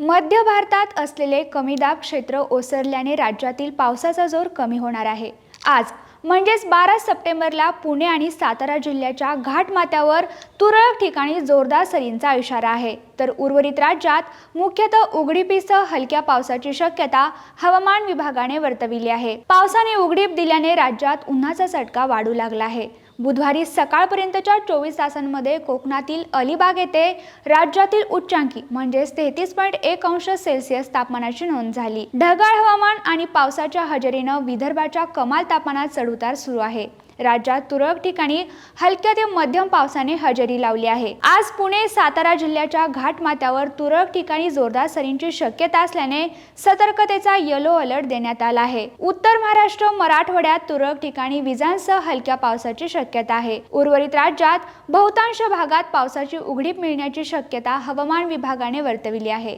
मध्य भारतात असलेले कमी दाब क्षेत्र ओसरल्याने राज्यातील पावसाचा जोर कमी होणार आहे. आज म्हणजेच बारा सप्टेंबरला पुणे आणि सातारा जिल्ह्याच्या घाटमाथ्यावर तुरळक ठिकाणी जोरदार सरींचा इशारा आहे. तर उर्वरित राज्यात मुख्यतः उघडीपीसह हलक्या पावसाची शक्यता हवामान विभागाने वर्तविली आहे. पावसाने उघडीप दिल्याने राज्यात उन्हाचा चटका वाढू लागला आहे. बुधवारी सकाळपर्यंतच्या चोवीस तासांमध्ये कोकणातील अलिबाग येथे राज्यातील उच्चांकी म्हणजेच तेहतीस पॉईंट एक अंश सेल्सिअस तापमानाची नोंद झाली. ढगाळ हवामान आणि पावसाच्या हजेरीनं विदर्भाच्या कमाल तापमानात चढउतार सुरू आहे. राज्यात तुरळक ठिकाणी हलक्या ते मध्यम पावसाने हजेरी लावली आहे. आज पुणे सातारा जिल्ह्याच्या घाटमाथ्यावर तुरळक ठिकाणी जोरदार सरींची शक्यता असल्याने सतर्कतेचा येलो अलर्ट देण्यात आला आहे. उत्तर महाराष्ट्र मराठवाड्यात तुरळक ठिकाणी विजांसह हलक्या पावसाची शक्यता आहे. उर्वरित राज्यात बहुतांश भागात पावसाची उघडीप मिळण्याची शक्यता हवामान विभागाने वर्तविली आहे.